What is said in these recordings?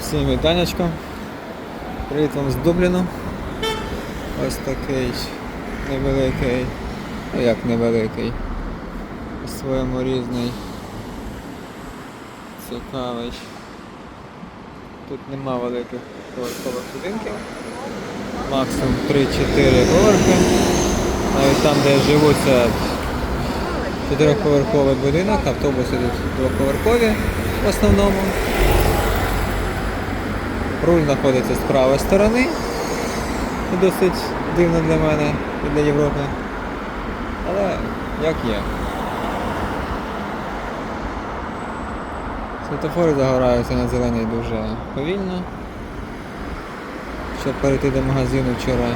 Всім вітанечко. Привіт вам з Дубліну. Ось такий невеликий, ну як невеликий, по-своєму різний, цікавий. Тут нема великих поверхових будинків. Максимум 3-4 поверхи. Навіть там, де я живу, це чотирьохповерховий будинок, автобуси тут двоповерхові в основному. Руль знаходиться з правої сторони. Досить дивно для мене і для Європи. Але як є. Світофори загораються на зелений дуже повільно. Щоб перейти до магазину вчора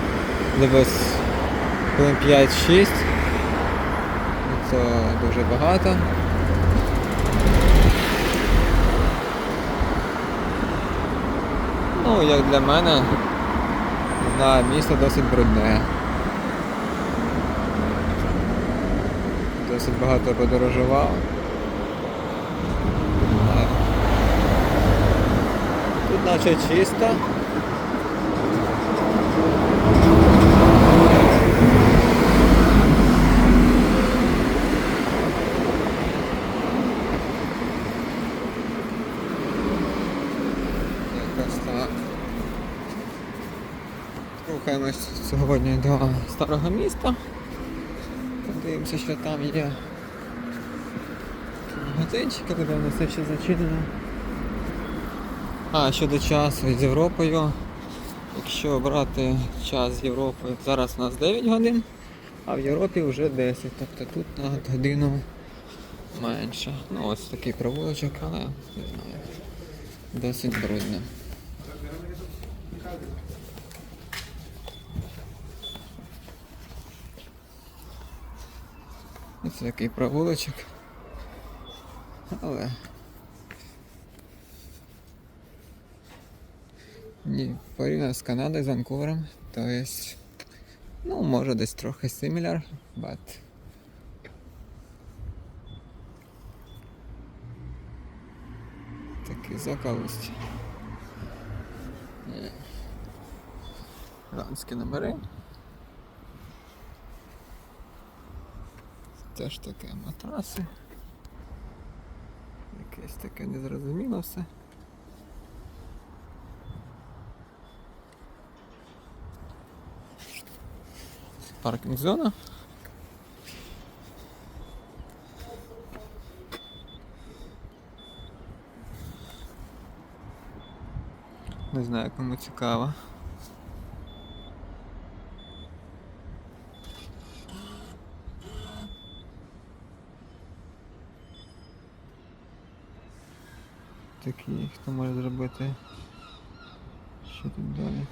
хвилин 5-6. Це дуже багато. Ну, як для мене, не знаю, місто досить брудне. Досить багато подорожував. Тут наче чисто. Якось так. Рухаємось сьогодні до старого міста. Подивимося, що там є. Магазинчики, напевно, все ще зачинено. А, щодо часу з Європою. Якщо брати час з Європою, зараз у нас 9 годин, а в Європі вже 10, тобто тут на годину менше. Ну ось такий провулочок, але не знаю. Досить брудно. Ось такий провулочок. Але ні, порівняно з Канадою, з Ванкувером, то є, ну, може десь трохи similar, but такі закалості. Іранські номери. Теж таке матраси. Якесь таке незрозуміло все. Паркінг зона. Не знаю, кому цікаво. Такі, хто може зробити. Що тут далі?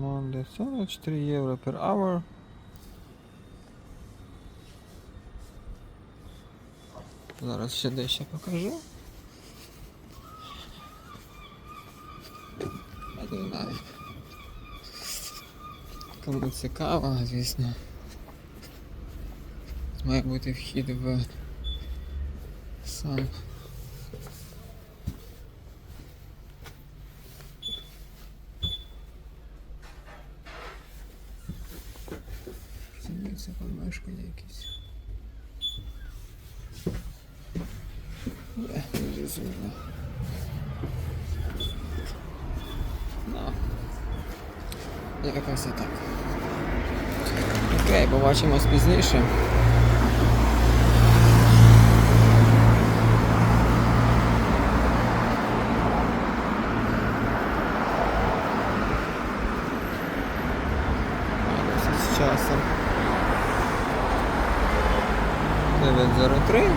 Монде 44 євро per hour. Зараз ще дещо покажу. Я не знаю. Кому цікаво, звісно. Має бути вхід в сам. Це помешкання якісь. Не зрозуміло. Ну, якось так. Окей, побачимось пізніше. З часом. 9.03.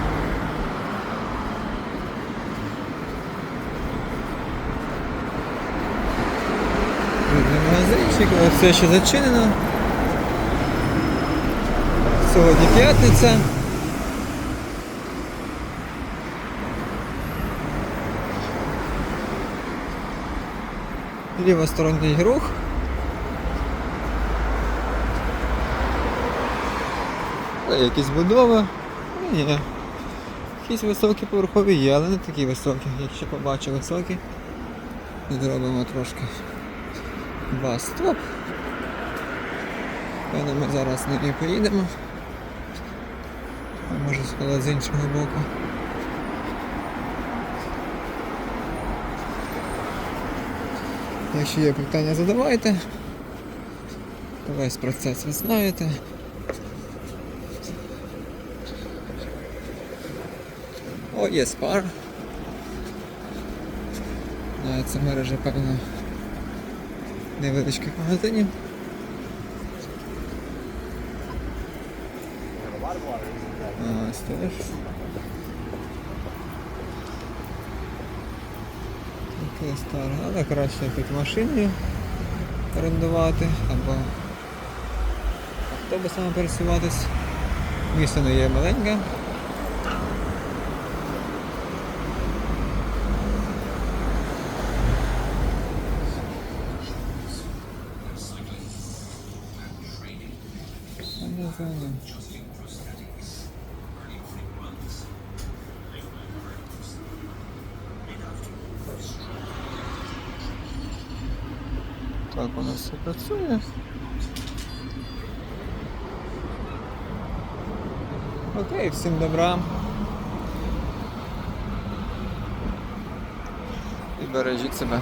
Магазинчик, все ще зачинено. Сьогодні п'ятниця. Лівосторонній рух. Якісь будови. Ні. Якісь високі поверхові є, але не такі високі. Якщо побачу високі, зробимо трошки два стоп. Певно, ми зараз ній поїдемо. А може сказати з іншого боку. Якщо є питання, задавайте. Весь процес ви знаєте. О, є спар. Це мережа, певно, невеличких магазинів. А, ось теж. Таке старе, але краще тут машиною орендувати або автобусами пересуватись. Місто не є маленьке. А Так, у нас все працює. Окей, всім добра. І бережіть себе.